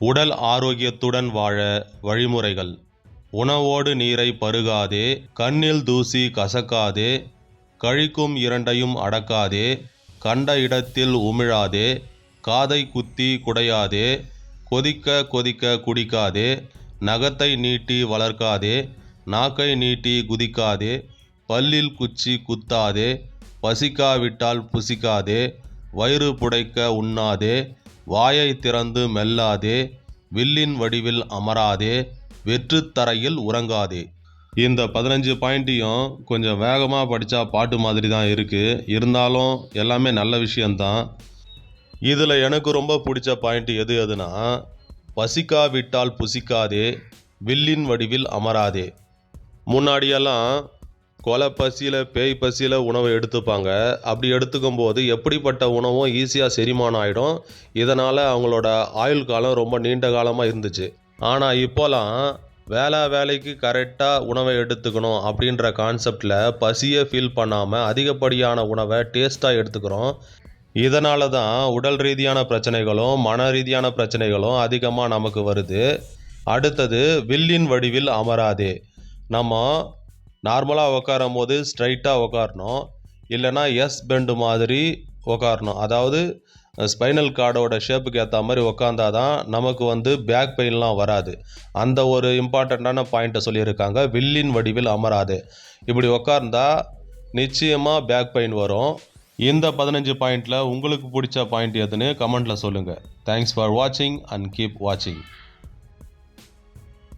உடல் ஆரோக்கியத்துடன் வாழ வழிமுறைகள். உணவோடு நீரை பருகாதே கண்ணில் தூசி கசக்காதே கழிக்கும் இரண்டையும் அடக்காதே கண்ட இடத்தில் உமிழாதே காதை குத்தி குடையாதே கொதிக்க கொதிக்க குடிக்காதே நகத்தை நீட்டி வளர்க்காதே நாக்கை நீட்டி குதிக்காதே பல்லில் குச்சி குத்தாதே பசிக்காவிட்டால் புசிக்காதே வயிறு புடைக்க உண்ணாதே வாயை திறந்து மெல்லாதே வில்லின் வடிவில் அமராதே வெற்றுத்தரையில் உறங்காதே. இந்த பதினஞ்சு பாயிண்ட்டையும் கொஞ்சம் வேகமாக படித்தா பாட்டு மாதிரி தான் இருக்குது இருந்தாலும் எல்லாமே நல்ல விஷயந்தான் இதில் எனக்கு ரொம்ப பிடிச்ச பாயிண்ட் எது எதுனா பசிக்காவிட்டால் புசிக்காதே வில்லின் வடிவில் அமராதே. முன்னாடியெல்லாம் கொலை பசியில் பேய் பசியில் உணவை எடுத்துப்பாங்க. அப்படி எடுத்துக்கும் போது எப்படிப்பட்ட உணவும் ஈஸியாக செரிமானம் ஆகிடும் இதனால் அவங்களோட ஆயுள் காலம் ரொம்ப நீண்ட காலமாக இருந்துச்சு. ஆனால் இப்போலாம் வேலை வேலைக்கு கரெக்டாக உணவை எடுத்துக்கணும் அப்படின்ற கான்செப்டில் பசியை ஃபீல் பண்ணாமல் அதிகப்படியான உணவை டேஸ்ட்டாக எடுத்துக்கிறோம். இதனால தான் உடல் ரீதியான பிரச்சனைகளும் மன ரீதியான பிரச்சனைகளும் அதிகமாக நமக்கு வருது. அடுத்தது வில்லின் வடிவில் அமராதே. நம்ம நார்மலாக உக்காரும் போது ஸ்ட்ரைட்டாக உட்காரணும் இல்லைன்னா எஸ் பெண்டு மாதிரி உட்காரணும் அதாவது ஸ்பைனல் கார்டோட ஷேப்புக்கு ஏற்ற மாதிரி உக்காந்தா தான் நமக்கு வந்து பேக் பெயின்லாம் வராது. அந்த ஒரு இம்பார்ட்டண்ட்டான பாயிண்ட்டை சொல்லியிருக்காங்க. வில்லின் வடிவில் அமராது. இப்படி உக்கார்ந்தா நிச்சயமாக பேக் பெயின் வரும். இந்த பதினஞ்சு பாயிண்டில் உங்களுக்கு பிடிச்ச பாயிண்ட் எதுன்னு கமெண்ட்டில் சொல்லுங்கள் தேங்க்ஸ் ஃபார் வாட்சிங் அண்ட் கீப் வாட்சிங்